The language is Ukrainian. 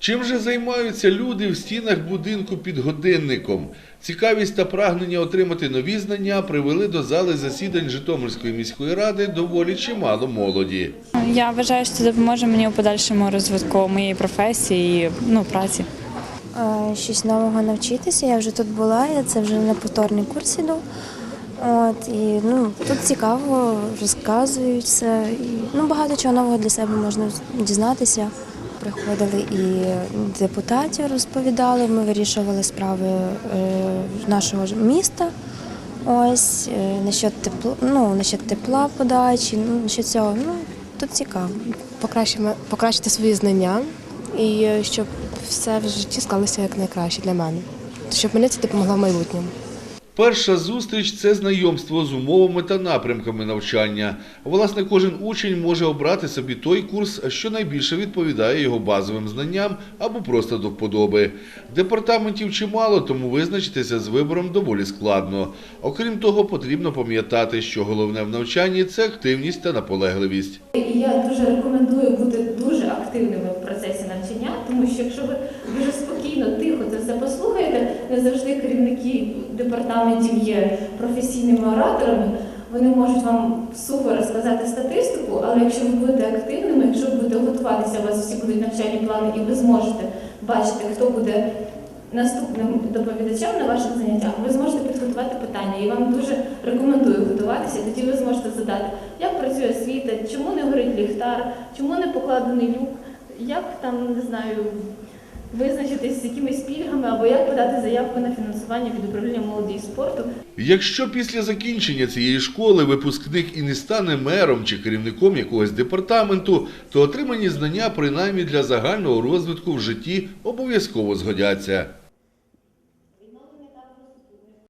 Чим же займаються люди в стінах будинку під годинником? Цікавість та прагнення отримати нові знання привели до зали засідань Житомирської міської ради доволі чимало молоді. Я вважаю, що це допоможе мені у подальшому розвитку моєї професії, і, ну, праці. Щось нового навчитися. Я вже тут була, я це вже на повторний курс іду. От, і, ну, тут цікаво, розказують все. І, ну, багато чого нового для себе можна дізнатися. Приходили і депутатів розповідали, ми вирішували справи е, нашого міста. Ось, е, насчет тепла, ну, насчет тепла подачі, ну, насчет цього. Ну, тут цікаво. покращимо- покращити свої знання і е, щоб все в житті склалося як найкраще для мене. Щоб мені це допомогло в майбутньому. Перша зустріч це знайомство з умовами та напрямками навчання. Власне, кожен учень може обрати собі той курс, що найбільше відповідає його базовим знанням або просто до вподоби. Департаментів чимало, тому визначитися з вибором доволі складно. Окрім того, потрібно пам'ятати, що головне в навчанні це активність та наполегливість. Я дуже рекомендую бути дуже активними в процесі навчання, тому що якщо ви дуже спокійно, тихо це все послухаєте, не завжди керівники департаментів є професійними ораторами. Вони можуть вам сухо розказати статистику, але якщо ви будете активними, якщо ви будете готуватися, у вас всі будуть навчальні плани, і ви зможете бачити, хто буде наступним доповідачем на ваших заняттях, ви зможете підготувати питання. І вам дуже рекомендую готуватися. Тоді ви зможете задати, як працює освіта, чому не горить ліхтар, чому не покладений люк, як там не знаю. Визначитись з якимись пільгами або як подати заявку на фінансування від управління молоді і спорту. Якщо після закінчення цієї школи випускник і не стане мером чи керівником якогось департаменту, то отримані знання, принаймні для загального розвитку в житті, обов'язково згодяться.